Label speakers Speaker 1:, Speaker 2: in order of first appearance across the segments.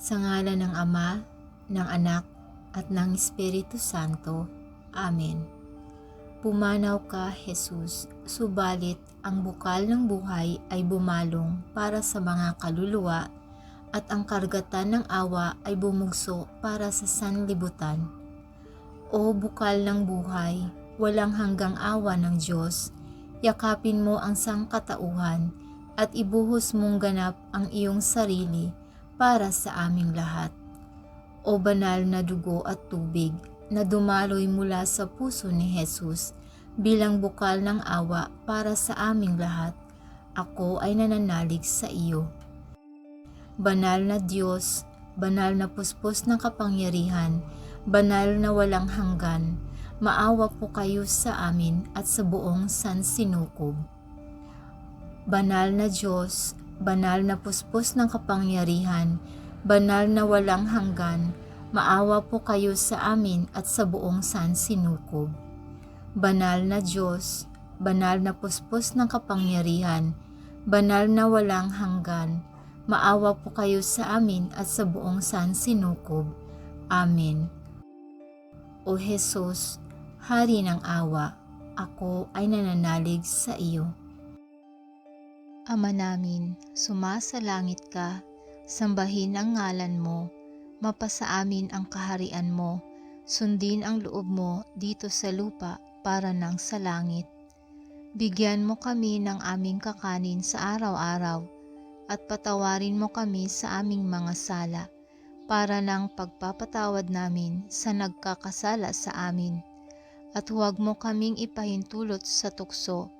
Speaker 1: Sa ngala ng Ama, ng Anak, at ng Espiritu Santo. Amen. Pumanaw ka, Jesus, subalit ang bukal ng buhay ay bumalong para sa mga kaluluwa at ang kargatan ng awa ay bumugso para sa sanlibutan. O bukal ng buhay, walang hanggang awa ng Diyos, yakapin mo ang sangkatauhan at ibuhos mong ganap ang iyong sarili para sa aming lahat. O banal na dugo at tubig na dumaloy mula sa puso ni Jesus bilang bukal ng awa para sa aming lahat, ako ay nananalig sa iyo. Banal na Diyos, banal na puspos ng kapangyarihan, banal na walang hanggan, maawa po kayo sa amin at sa buong sansinukob. Banal na Diyos, banal na puspos ng kapangyarihan, banal na walang hanggan, maawa po kayo sa amin at sa buong sansinukob. Banal na Diyos, banal na puspos ng kapangyarihan, banal na walang hanggan, maawa po kayo sa amin at sa buong sansinukob. Amen. O Jesus, Hari ng awa, ako ay nananalig sa iyo. Ama namin, sumasalangit ka, sambahin ang ngalan mo, mapasa amin ang kaharian mo, sundin ang loob mo dito sa lupa para nang sa langit. Bigyan mo kami ng aming kakanin sa araw-araw at patawarin mo kami sa aming mga sala para ng pagpapatawad namin sa nagkakasala sa amin. At huwag mo kaming ipahintulot sa tukso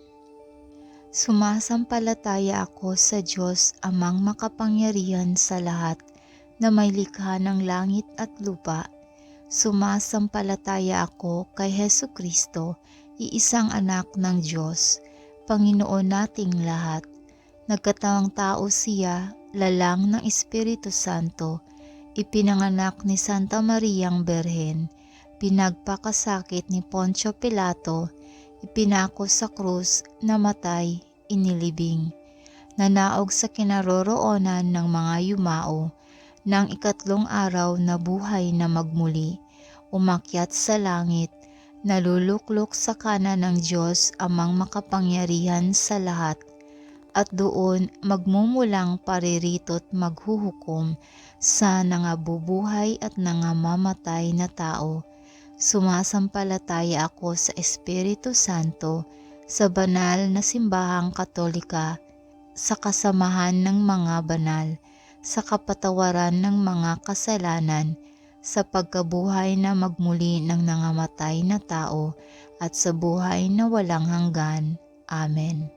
Speaker 1: Sumasampalataya ako sa Diyos amang makapangyarihan sa lahat na may likha ng langit at lupa. Sumasampalataya ako kay Heso Kristo, iisang anak ng Diyos, Panginoon nating lahat. Nagkatawang tao siya, lalang ng Espiritu Santo, ipinanganak ni Santa Mariang Berhen, pinagpakasakit ni Poncio Pilato, ipinako sa krus, namatay, inilibing. Nanaog sa kinaroroonan ng mga yumao, ng ikatlong araw na buhay na magmuli, umakyat sa langit, naluluklok sa kanan ng Diyos amang makapangyarihan sa lahat, at doon magmumulang paririto't maghuhukom sa nangabubuhay at nangamamatay na tao Sumasampalataya ako sa Espiritu Santo, sa banal na simbahang katolika, sa kasamahan ng mga banal, sa kapatawaran ng mga kasalanan, sa pagkabuhay na magmuli ng nangamatay na tao, at sa buhay na walang hanggan. Amen.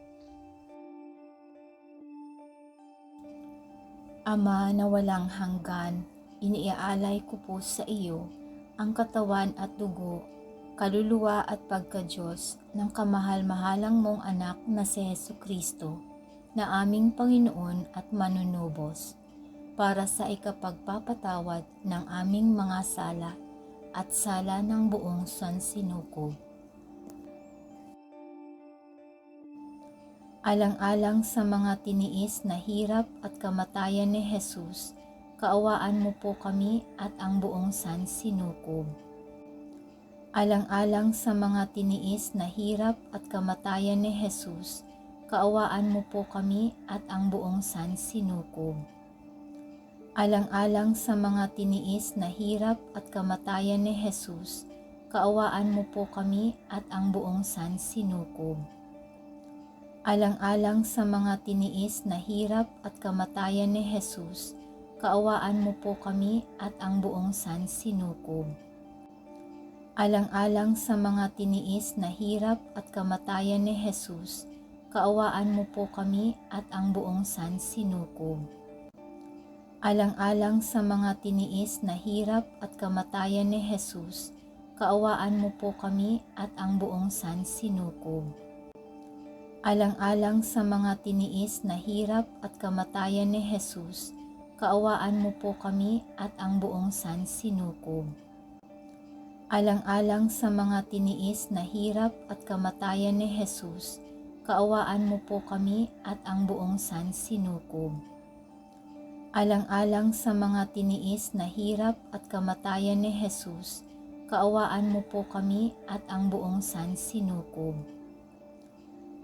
Speaker 1: Ama na walang hanggan, iniaalay ko po sa iyo ang katawan at dugo, kaluluwa at pagka-Diyos ng kamahal-mahalang mong anak na si Heso Kristo, na aming Panginoon at manunubos, para sa ikapagpapatawad ng aming mga sala at sala ng buong sansinukob. Alang-alang sa mga tiniis na hirap at kamatayan ni Jesus, kaawaan mo po kami at ang buong San Sinukob. Alang-alang sa mga tiniis na hirap at kamatayan ni Jesus, kaawaan mo po kami at ang buong San Sinukob. Alang-alang sa mga tiniis na hirap at kamatayan ni Jesus, kaawaan mo po kami at ang buong San Sinukob. Alang-alang sa mga tiniis na hirap at kamatayan ni Jesus, kaawaan mo po kami at ang buong San Sinukob. Alang-alang sa mga tiniis na hirap at kamatayan ni Jesus, kaawaan mo po kami at ang buong San Sinukob. Alang-alang sa mga tiniis na hirap at kamatayan ni Jesus, kaawaan mo po kami at ang buong San Sinukob. Alang-alang sa mga tiniis na hirap at kamatayan ni Jesus, kaawaan mo po kami at ang buong San Sinukob. Alang-alang sa mga tiniis na hirap at kamatayan ni Jesus, kaawaan mo po kami at ang buong San Sinukob. Alang-alang sa mga tiniis na hirap at kamatayan ni Jesus, kaawaan mo po kami at ang buong San Sinukob.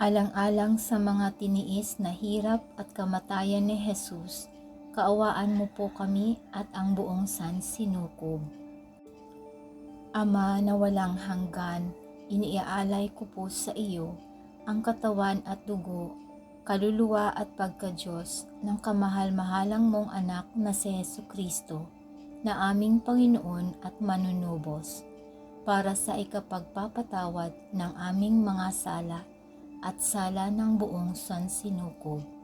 Speaker 1: Alang-alang sa mga tiniis na hirap at kamatayan ni Jesus, kaawaan mo po kami at ang buong San Sinukob. Ama na walang hanggan, iniaalay ko po sa iyo ang katawan at dugo, kaluluwa at pagka-Diyos ng kamahal-mahalang mong anak na si Heso Kristo, na aming Panginoon at manunubos, para sa ikapagpapatawad ng aming mga sala at sala ng buong sansinukob.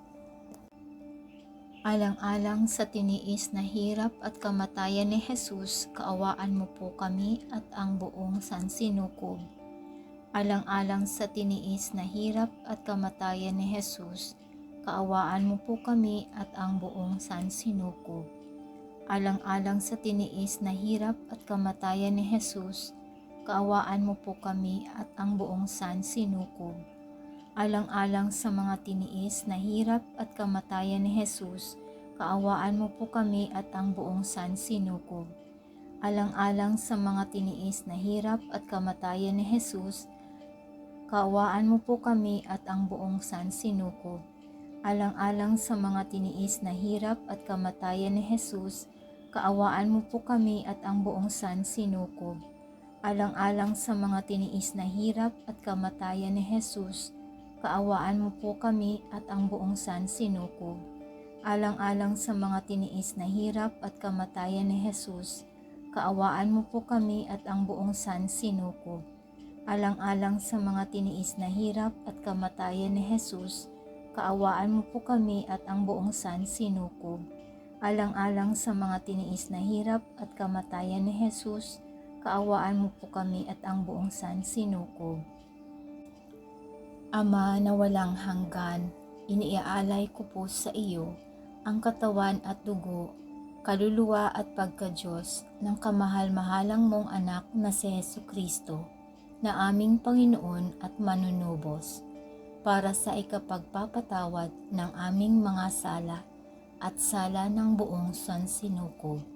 Speaker 1: Alang-alang sa tiniis na hirap at kamatayan ni Jesus, kaawaan mo po kami at ang buong sansinukob. Alang-alang sa tiniis na hirap at kamatayan ni Jesus, kaawaan mo po kami at ang buong sansinukob. Alang-alang sa tiniis na hirap at kamatayan ni Jesus, kaawaan mo po kami at ang buong sansinukob alang-alang sa mga tiniis na hirap at kamatayan ni Jesus, kaawaan mo po kami at ang buong San Sinukob. Alang-alang sa mga tiniis na hirap at kamatayan ni Jesus, kaawaan mo po kami at ang buong San Sinukob. Alang-alang sa mga tiniis na hirap at kamatayan ni Jesus, kaawaan mo po kami at ang buong San Sinukob. Alang-alang sa mga tiniis na hirap at kamatayan ni Jesus, kaawaan mo po kami at ang buong San Sinukob. Alang-alang sa mga tiniis na hirap at kamatayan ni Jesus, kaawaan mo po kami at ang buong San Sinukob. Alang-alang sa mga tiniis na hirap at kamatayan ni Jesus, kaawaan mo po kami at ang buong San Sinukob. Alang-alang sa mga tiniis na hirap at kamatayan ni Jesus, kaawaan mo po kami at ang buong San Sinukob. Ama na walang hanggan, iniaalay ko po sa iyo ang katawan at dugo, kaluluwa at pagka-Diyos ng kamahal-mahalang mong anak na si Heso Kristo, na aming Panginoon at manunubos, para sa ikapagpapatawad ng aming mga sala at sala ng buong sansinukob.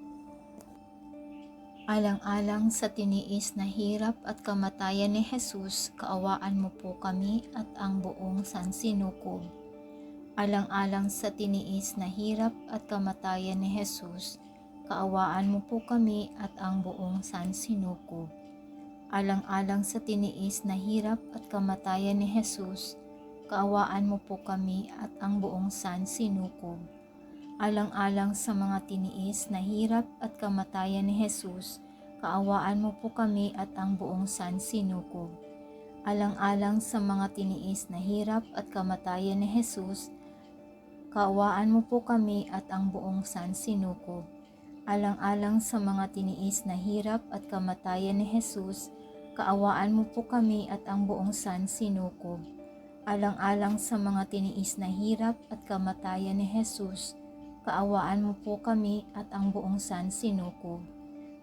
Speaker 1: Alang-alang sa tiniis na hirap at kamatayan ni Jesus, kaawaan mo po kami at ang buong sansinukob. Alang-alang sa tiniis na hirap at kamatayan ni Jesus, kaawaan mo po kami at ang buong sansinukob. Alang-alang sa tiniis na hirap at kamatayan ni Jesus, kaawaan mo po kami at ang buong sansinukob alang-alang sa mga tiniis na hirap at kamatayan ni Jesus, kaawaan mo po kami at ang buong San Sinukob. Alang-alang sa mga tiniis na hirap at kamatayan ni Jesus, kaawaan mo po kami at ang buong San Sinukob. Alang-alang sa mga tiniis na hirap at kamatayan ni Jesus, kaawaan mo po kami at ang buong San Sinukob. Alang-alang sa mga tiniis na hirap at kamatayan ni Jesus, kaawaan mo po kami at ang buong San Sinukob.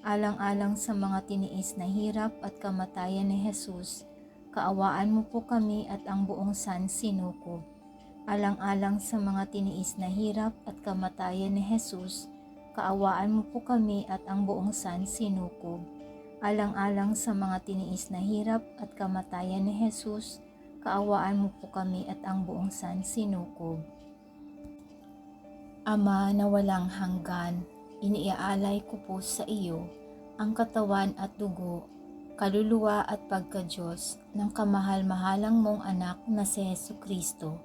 Speaker 1: Alang-alang sa mga tiniis na hirap at kamatayan ni Jesus, kaawaan mo po kami at ang buong San Sinukob. Alang-alang sa mga tiniis na hirap at kamatayan ni Jesus, kaawaan mo po kami at ang buong San Sinukob. Alang-alang sa mga tiniis na hirap at kamatayan ni Jesus, kaawaan mo po kami at ang buong San Sinukob. Ama na walang hanggan, iniaalay ko po sa iyo ang katawan at dugo, kaluluwa at pagka-Diyos ng kamahal-mahalang mong anak na si Heso Kristo,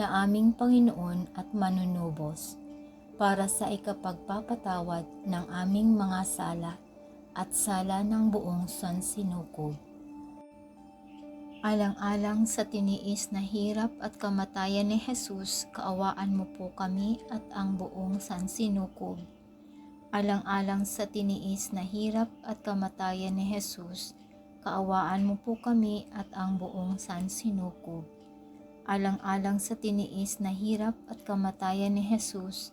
Speaker 1: na aming Panginoon at manunubos, para sa ikapagpapatawad ng aming mga sala at sala ng buong sansinukob. Alang-alang sa tiniis na hirap at kamatayan ni Jesus, kaawaan mo po kami at ang buong sansinukob. Alang-alang sa tiniis na hirap at kamatayan ni Jesus, kaawaan mo po kami at ang buong sansinukob. Alang-alang sa tiniis na hirap at kamatayan ni Jesus,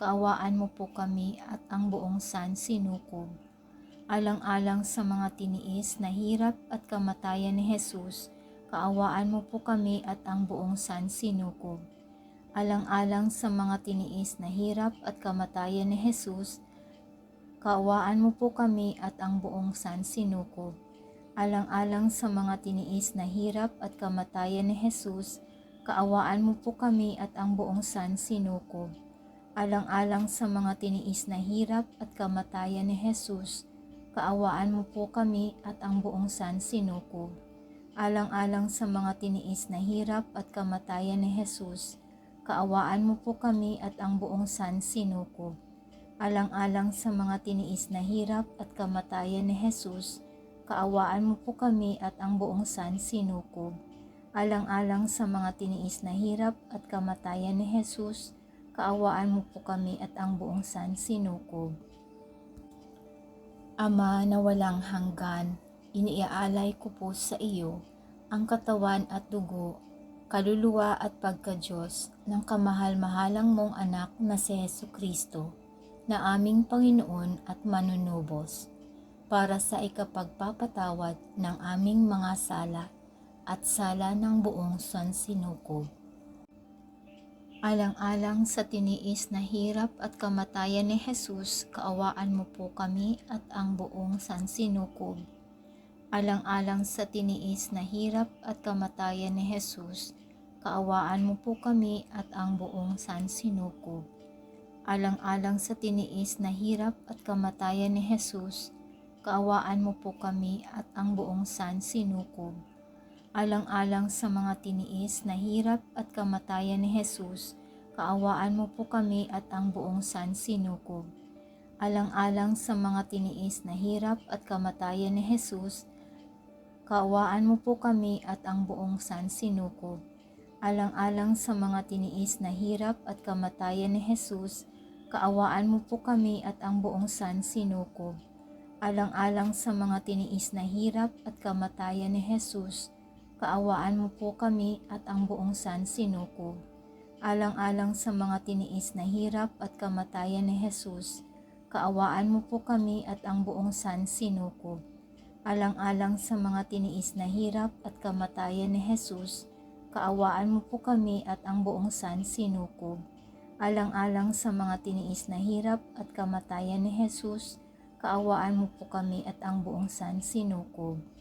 Speaker 1: kaawaan mo po kami at ang buong sansinukob. Alang-alang sa mga tiniis na hirap at kamatayan ni Jesus, kaawaan mo po kami at ang buong sansinukob. Alang-alang sa mga tiniis na hirap at kamatayan ni Jesus, kaawaan mo po kami at ang buong sansinukob. Alang-alang sa mga tiniis na hirap at kamatayan ni Jesus, kaawaan mo po kami at ang buong sansinukob. Alang-alang sa mga tiniis na hirap at kamatayan ni Jesus, kaawaan mo po kami at ang buong sansinukob. Alang-alang sa mga tiniis na hirap at kamatayan ni Jesus, kaawaan mo po kami at ang buong sansinukob. Alang-alang sa mga tiniis na hirap at kamatayan ni Jesus, kaawaan mo po kami at ang buong sansinukob. Alang-alang sa mga tiniis na hirap at kamatayan ni Jesus, kaawaan mo po kami at ang buong sansinukob. Ama na walang hanggan, iniaalay ko po sa iyo ang katawan at dugo, kaluluwa at pagka-Diyos ng kamahal-mahalang mong anak na si Heso Kristo, na aming Panginoon at manunubos, para sa ikapagpapatawad ng aming mga sala at sala ng buong sansinukob. Alang-alang sa tiniis na hirap at kamatayan ni Jesus, kaawaan mo po kami at ang buong sansinukob. Alang-alang sa tiniis na hirap at kamatayan ni Jesus, kaawaan mo po kami at ang buong sansinukob. Alang-alang sa tiniis na hirap at kamatayan ni Jesus, kaawaan mo po kami at ang buong sansinukob alang-alang sa mga tiniis na hirap at kamatayan ni Jesus, kaawaan mo po kami at ang buong sansinukob. Alang-alang sa mga tiniis na hirap at kamatayan ni Jesus, kaawaan mo po kami at ang buong sansinukob. Alang-alang sa mga tiniis na hirap at kamatayan ni Jesus, kaawaan mo po kami at ang buong sansinukob. Alang-alang sa mga tiniis na hirap at kamatayan ni Jesus, kaawaan mo po kami at ang buong sansinukob. Alang-alang sa mga tiniis na hirap at kamatayan ni Jesus, kaawaan mo po kami at ang buong sansinukob. Alang-alang sa mga tiniis na hirap at kamatayan ni Jesus, kaawaan mo po kami at ang buong sansinukob. Alang-alang sa mga tiniis na hirap at kamatayan ni Jesus, kaawaan mo po kami at ang buong sansinukob.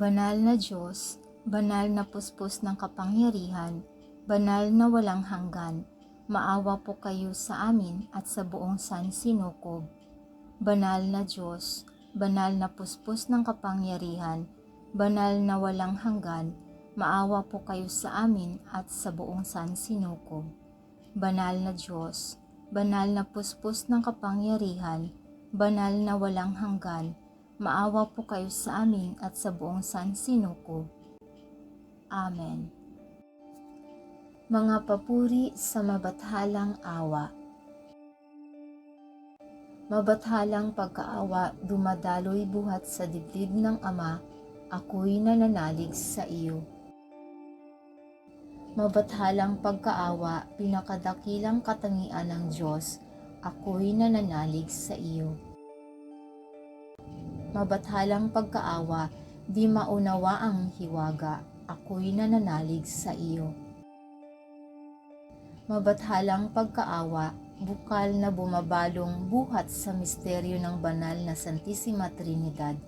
Speaker 1: Banal na Diyos, banal na puspos ng kapangyarihan, banal na walang hanggan, maawa po kayo sa amin at sa buong sansinukob. Banal na Diyos, banal na puspos ng kapangyarihan, banal na walang hanggan, maawa po kayo sa amin at sa buong sansinukob. Banal na Diyos, banal na puspos ng kapangyarihan, banal na walang hanggan, maawa po kayo sa amin at sa buong sansinukob. Amen. Mga papuri sa mabathalang awa. Mabathalang pagkaawa dumadaloy buhat sa dibdib ng Ama, ako'y nananalig sa iyo. Mabathalang pagkaawa, pinakadakilang katangian ng Diyos, ako'y nananalig sa iyo mabathalang pagkaawa, di maunawa ang hiwaga, ako'y nananalig sa iyo. Mabathalang pagkaawa, bukal na bumabalong buhat sa misteryo ng banal na Santissima Trinidad,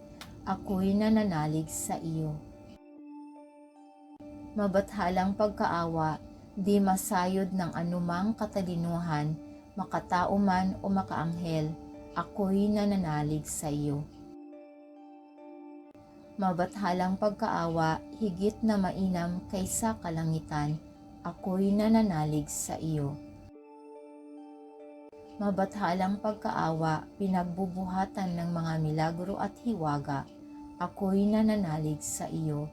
Speaker 1: ako'y nananalig sa iyo. Mabathalang pagkaawa, di masayod ng anumang katalinuhan, makatao man o makaanghel, ako'y nananalig sa iyo mabathalang pagkaawa, higit na mainam kaysa kalangitan, ako'y nananalig sa iyo. Mabathalang pagkaawa, pinagbubuhatan ng mga milagro at hiwaga, ako'y nananalig sa iyo.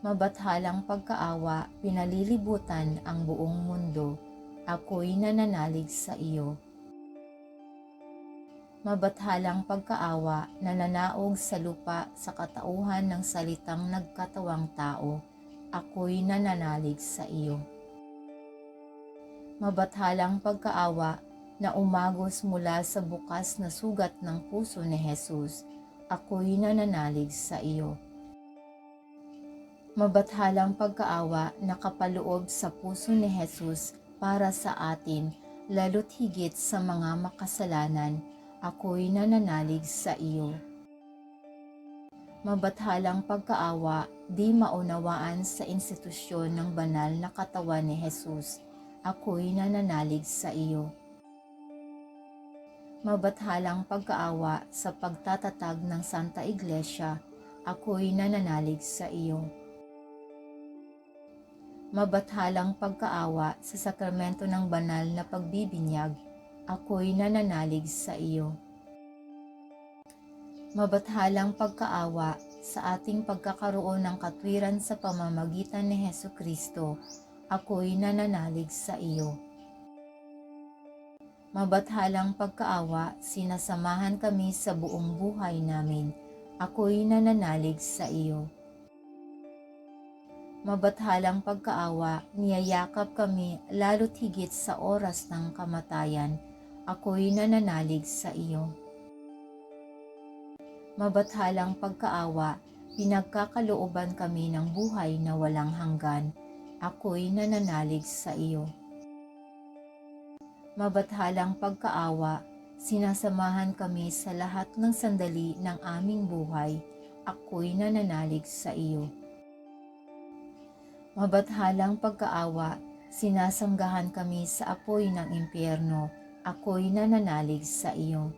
Speaker 1: Mabathalang pagkaawa, pinalilibutan ang buong mundo, ako'y nananalig sa iyo. Mabathalang pagkaawa, nananaog sa lupa sa katauhan ng salitang nagkatawang tao, ako'y nananalig sa iyo. Mabathalang pagkaawa, na umagos mula sa bukas na sugat ng puso ni Jesus, ako'y nananalig sa iyo. Mabathalang pagkaawa na kapaloob sa puso ni Jesus para sa atin, lalo't higit sa mga makasalanan, ako'y nananalig sa iyo. Mabathalang pagkaawa, di maunawaan sa institusyon ng banal na katawan ni Jesus, ako'y nananalig sa iyo mabathalang pagkaawa sa pagtatatag ng Santa Iglesia, ako'y nananalig sa iyo. Mabathalang pagkaawa sa sakramento ng banal na pagbibinyag, ako'y nananalig sa iyo. Mabathalang pagkaawa sa ating pagkakaroon ng katwiran sa pamamagitan ni Heso Kristo, ako'y nananalig sa iyo mabathalang pagkaawa, sinasamahan kami sa buong buhay namin. Ako'y nananalig sa iyo. Mabathalang pagkaawa, niyayakap kami lalo't higit sa oras ng kamatayan. Ako'y nananalig sa iyo. Mabathalang pagkaawa, pinagkakalooban kami ng buhay na walang hanggan. Ako'y nananalig sa iyo mabathalang pagkaawa, sinasamahan kami sa lahat ng sandali ng aming buhay, ako'y nananalig sa iyo. Mabathalang pagkaawa, sinasanggahan kami sa apoy ng impyerno, ako'y nananalig sa iyo.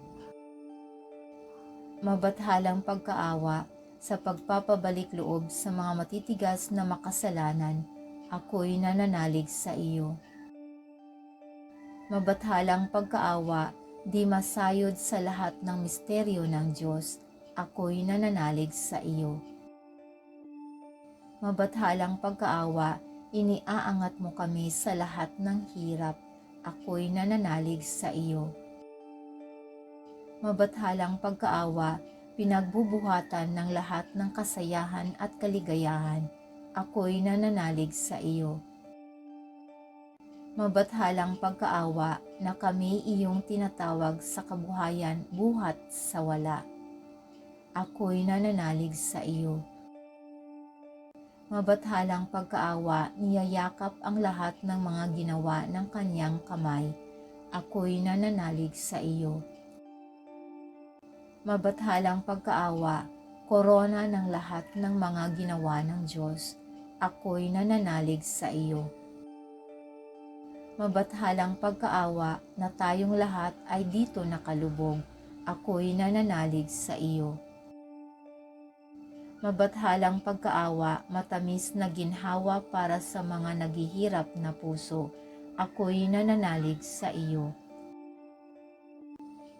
Speaker 1: Mabathalang pagkaawa, sa pagpapabalik loob sa mga matitigas na makasalanan, ako'y nananalig sa iyo mabathalang pagkaawa, di masayod sa lahat ng misteryo ng Diyos, ako'y nananalig sa iyo. Mabathalang pagkaawa, iniaangat mo kami sa lahat ng hirap, ako'y nananalig sa iyo. Mabathalang pagkaawa, pinagbubuhatan ng lahat ng kasayahan at kaligayahan, ako'y nananalig sa iyo mabathalang pagkaawa na kami iyong tinatawag sa kabuhayan buhat sa wala. Ako'y nananalig sa iyo. Mabathalang pagkaawa, niyayakap ang lahat ng mga ginawa ng kanyang kamay. Ako'y nananalig sa iyo. Mabathalang pagkaawa, korona ng lahat ng mga ginawa ng Diyos. Ako'y nananalig sa iyo mabathalang pagkaawa na tayong lahat ay dito nakalubog. Ako'y nananalig sa iyo. Mabathalang pagkaawa, matamis na ginhawa para sa mga naghihirap na puso. Ako'y nananalig sa iyo.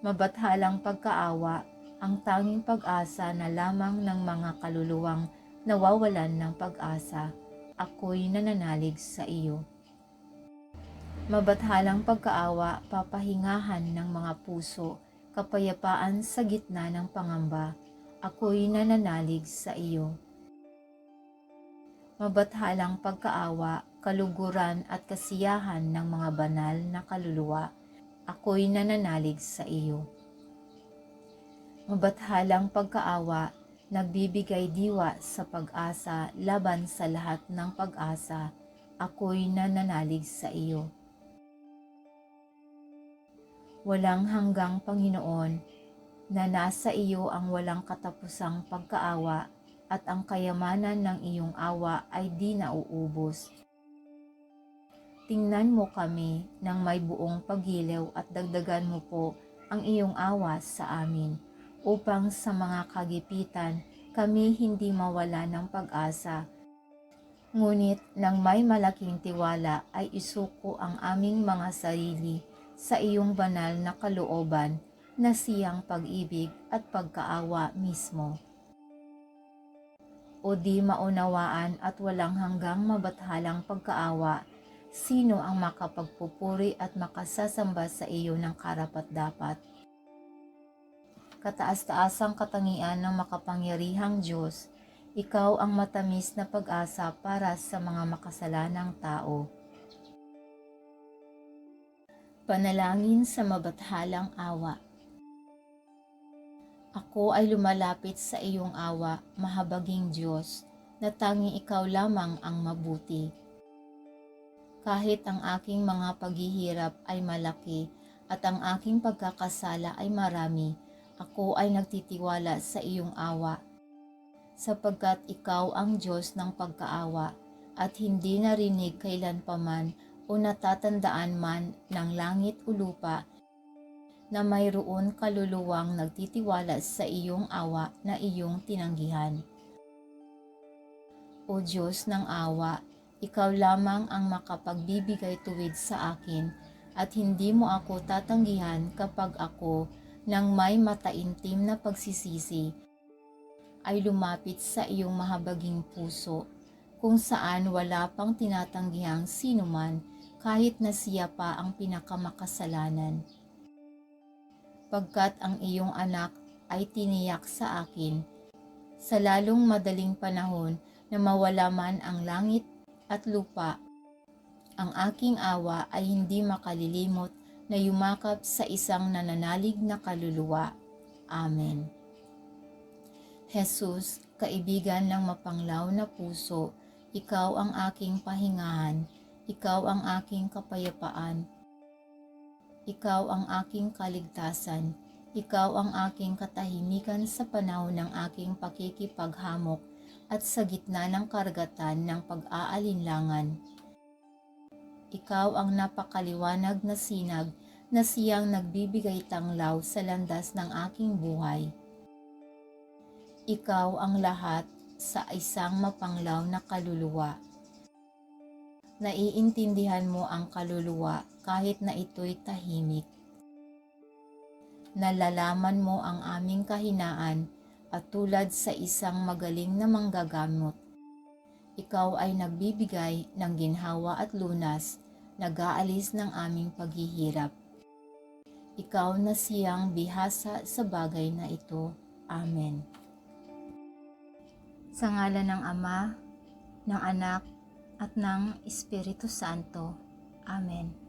Speaker 1: Mabathalang pagkaawa, ang tanging pag-asa na lamang ng mga kaluluwang nawawalan ng pag-asa. Ako'y nananalig sa iyo mabathalang pagkaawa, papahingahan ng mga puso, kapayapaan sa gitna ng pangamba, ako'y nananalig sa iyo. Mabathalang pagkaawa, kaluguran at kasiyahan ng mga banal na kaluluwa, ako'y nananalig sa iyo. Mabathalang pagkaawa, nagbibigay diwa sa pag-asa laban sa lahat ng pag-asa, ako'y nananalig sa iyo walang hanggang Panginoon, na nasa iyo ang walang katapusang pagkaawa at ang kayamanan ng iyong awa ay di nauubos. Tingnan mo kami ng may buong pagiliw at dagdagan mo po ang iyong awa sa amin upang sa mga kagipitan kami hindi mawala ng pag-asa. Ngunit nang may malaking tiwala ay isuko ang aming mga sarili sa iyong banal na kalooban na siyang pag-ibig at pagkaawa mismo. O di maunawaan at walang hanggang mabathalang pagkaawa, sino ang makapagpupuri at makasasamba sa iyo ng karapat-dapat? Kataas-taasang katangian ng makapangyarihang Diyos, ikaw ang matamis na pag-asa para sa mga makasalanang tao. Panalangin sa mabathalang awa. Ako ay lumalapit sa iyong awa, mahabaging Diyos, na tanging ikaw lamang ang mabuti. Kahit ang aking mga paghihirap ay malaki at ang aking pagkakasala ay marami, ako ay nagtitiwala sa iyong awa, sapagkat ikaw ang Diyos ng pagkaawa at hindi narinig kailanpaman o natatandaan man ng langit o lupa na mayroon kaluluwang nagtitiwala sa iyong awa na iyong tinanggihan. O Diyos ng awa, ikaw lamang ang makapagbibigay tuwid sa akin at hindi mo ako tatanggihan kapag ako nang may mataintim na pagsisisi ay lumapit sa iyong mahabaging puso kung saan wala pang tinatanggihang sino man kahit na siya pa ang pinakamakasalanan pagkat ang iyong anak ay tiniyak sa akin sa lalong madaling panahon na mawala man ang langit at lupa. Ang aking awa ay hindi makalilimot na yumakap sa isang nananalig na kaluluwa. Amen. Jesus, kaibigan ng mapanglaw na puso, ikaw ang aking pahingahan, ikaw ang aking kapayapaan, ikaw ang aking kaligtasan. Ikaw ang aking katahimikan sa panahon ng aking pakikipaghamok at sa gitna ng karagatan ng pag-aalinlangan. Ikaw ang napakaliwanag na sinag na siyang nagbibigay tanglaw sa landas ng aking buhay. Ikaw ang lahat sa isang mapanglaw na kaluluwa. Naiintindihan mo ang kaluluwa kahit na ito'y tahimik. Nalalaman mo ang aming kahinaan at tulad sa isang magaling na manggagamot. Ikaw ay nagbibigay ng ginhawa at lunas, nag-aalis ng aming paghihirap. Ikaw na siyang bihasa sa bagay na ito. Amen. Sa ngalan ng Ama, ng Anak, at ng Espiritu Santo. Amen.